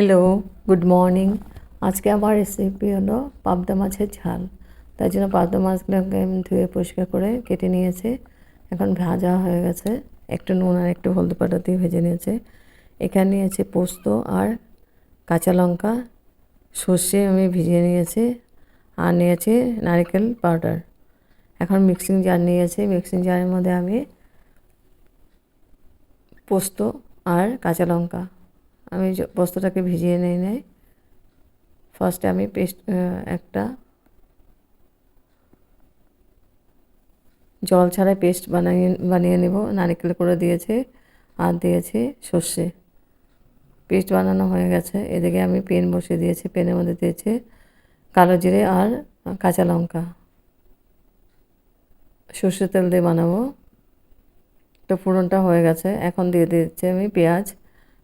Hello good morning আজকে আমার recipe হলো পাবদা মাছের ঝাল। তাই জন্য পাবদা মাছগুলোকে আমি ধুয়ে পরিষ্কার করে কেটে নিয়েছি। এখন ভাজা হয়ে গেছে। একটু নুন আর একটু হলদি পাউডার দিয়ে ভেজে নিয়েছে। এখানে নিয়েছি পোস্ত আর কাঁচা লঙ্কা। সর্ষে আমি ভিজিয়ে নিয়েছি আর নিয়েছি নারকেল পাউডার। এখন মিক্সিং জার নিয়েছি। মিক্সিং জারের মধ্যে আমি পোস্ত আর কাঁচা লঙ্কা। আমি পোস্তটাকে ভিজিয়ে নিই নেই। ফার্স্টে আমি পেস্ট একটা জল ছাড়াই পেস্ট বানিয়ে বানিয়ে নেব। নারিকেল করে দিয়েছে আর দিয়েছি সর্ষে। পেস্ট বানানো হয়ে গেছে। এদিকে আমি পেন বসিয়ে দিয়েছি। পেনের মধ্যে দিয়েছি কালো জিরে আর কাঁচা লঙ্কা। সর্ষে তেল দিয়ে বানাবো। তো ফোড়নটা হয়ে গেছে। এখন দিয়ে দিচ্ছি আমি পেঁয়াজ।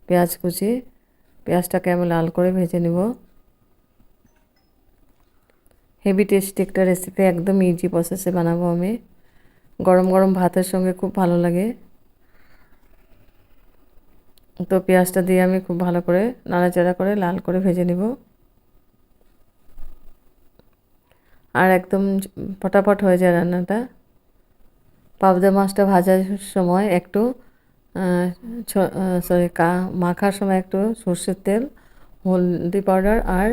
পেঁয়াজ কুচি, পেঁয়াজটাকে আমি লাল করে ভেজে নিব। হেভি টেস্টি একটা রেসিপি একদম ইজি প্রসেসে বানাবো আমি। গরম গরম ভাতের সঙ্গে খুব ভালো লাগে। তো পেঁয়াজটা দিয়ে আমি খুব ভালো করে নাড়াচাড়া করে লাল করে ভেজে নিব। আর একদম ফটাফট হয়ে যায় রান্নাটা। পাবদা মাছটা ভাজার সময় একটু সরি কা, মাখার সময় একটু সর্ষের তেল, হলদি পাউডার আর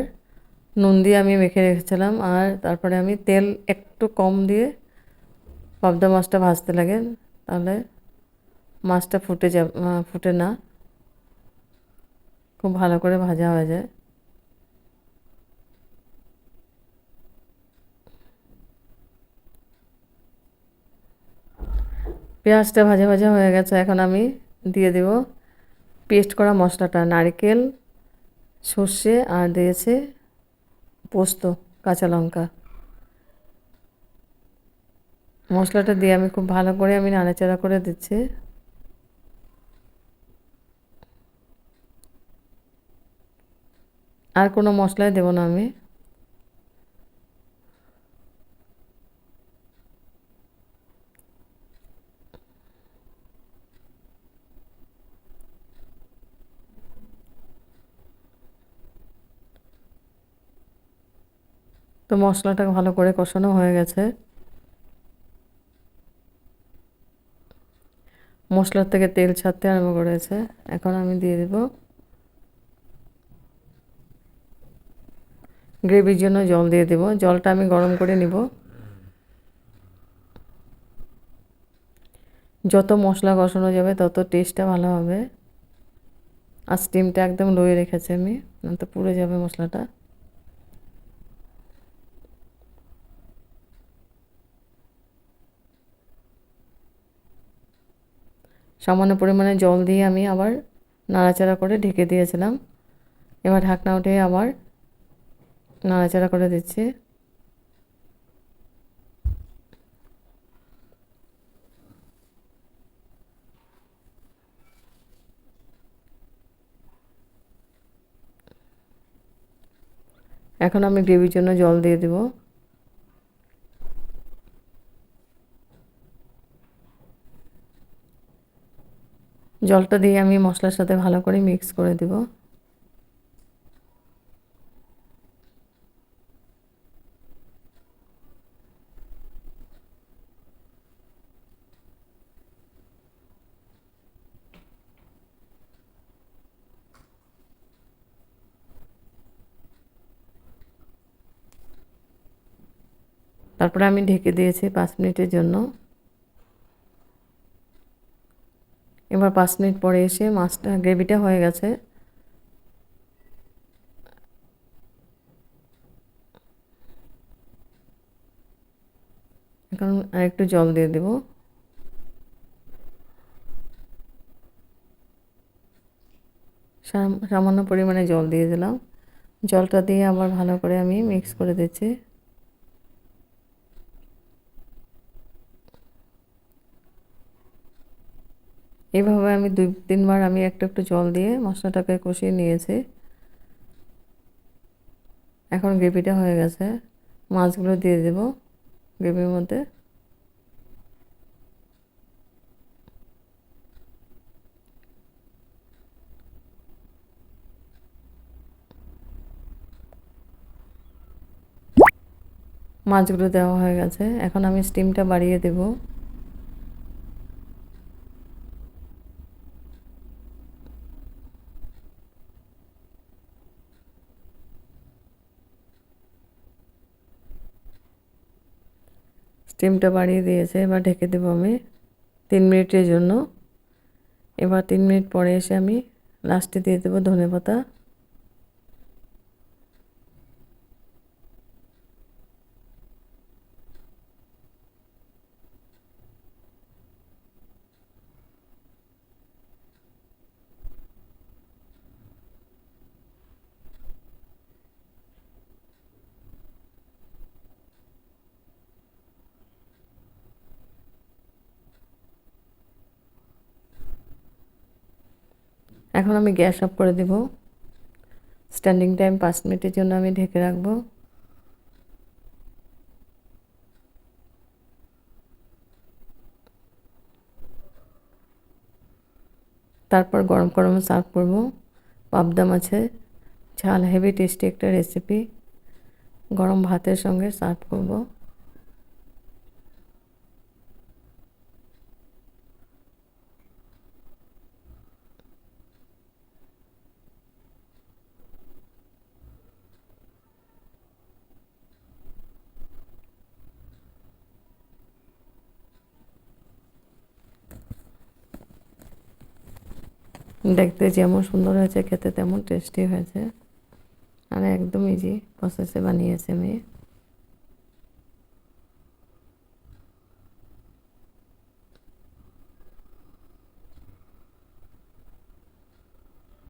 নুন দিয়ে আমি মেখে রেখেছিলাম। আর তারপরে আমি তেল একটু কম দিয়ে পাবদা মাছটা ভাজতে লাগে, তাহলে মাছটা ফুটে যা ফুটে না। খুব ভালো করে ভাজা হয়ে যায়। পেঁয়াজটা ভাজা ভাজা হয়ে গেছে, এখন আমি দিয়ে দেব পেস্ট করা মশলাটা, নারকেল, সর্ষে আর দিয়েছে পোস্ত, কাঁচা লঙ্কা। মশলাটা দিয়ে আমি খুব ভালো করে আমি নাড়াচাড়া করে দিচ্ছি। আর কোনো মশলাই দেবো না আমি। তো মশলাটা ভালো করে কষানো হয়ে গেছে। মশলার থেকে তেল ছাড়তে আরম্ভ করেছে। এখন আমি দিয়ে দেব গ্রেভির জন্য জল দিয়ে দেব। জলটা আমি গরম করে নিব। যত মশলা কষানো যাবে, তত টেস্টটা ভালো হবে। আর স্টিমটা একদম লোয়ে রেখেছি আমি না তো পুড়ে যাবে মশলাটা। সামান্য পরিমাণে জল দিয়ে আমি আবার নাড়াচাড়া করে ঢেকে দিয়েছিলাম। এবার ঢাকনা উঠে আবার নাড়াচাড়া করে দিচ্ছি। এখন আমি গ্রেভির জন্য জল দিয়ে দেবো। জলটা দিয়ে আমি মশলার সাথে ভালো করে মিক্স করে দেব। তারপরে আমি ঢেকে দিয়েছি পাঁচ মিনিটের জন্য। এবার পাঁচ মিনিট পরে এসে মাছটা গ্রেভিটা হয়ে গেছে। এখন আর একটু জল দিয়ে দেব। সামান্য পরিমাণে জল দিয়ে দিলাম। জলটা দিয়ে আবার ভালো করে আমি মিক্স করে দিচ্ছি। এভাবে আমি দুই তিনবার আমি একটু একটু জল দিয়ে মশলাটাকে কষিয়ে নিয়েছি। এখন গ্রেভিটা হয়ে গেছে। মাছগুলো দিয়ে দেব গ্রেভির মধ্যে। মাছগুলো দেওয়া হয়ে গেছে। এখন আমি স্টিমটা বাড়িয়ে দেবো। স্টিমটা বাড়িয়ে দিয়েছে, এবার ঢেকে দেবো আমি তিন মিনিটের জন্য। এবার তিন মিনিট পরে এসে আমি লাস্টে দিয়ে দেবো ধনে পাতা এখন আমি গ্যাস অফ করে দেব। স্ট্যান্ডিং টাইম পাঁচ মিনিটের জন্য আমি ঢেকে রাখব। তারপর গরম গরম সার্ভ করব। পাবদা মাছের ঝাল, হেভি টেস্টি একটা রেসিপি। গরম ভাতের সঙ্গে সার্ভ করব। দেখতে যেমন সুন্দর হয়েছে খেতে তেমন টেস্টি হয়েছে। আর একদম ইজি প্রসেসে বানিয়েছে মেয়ে।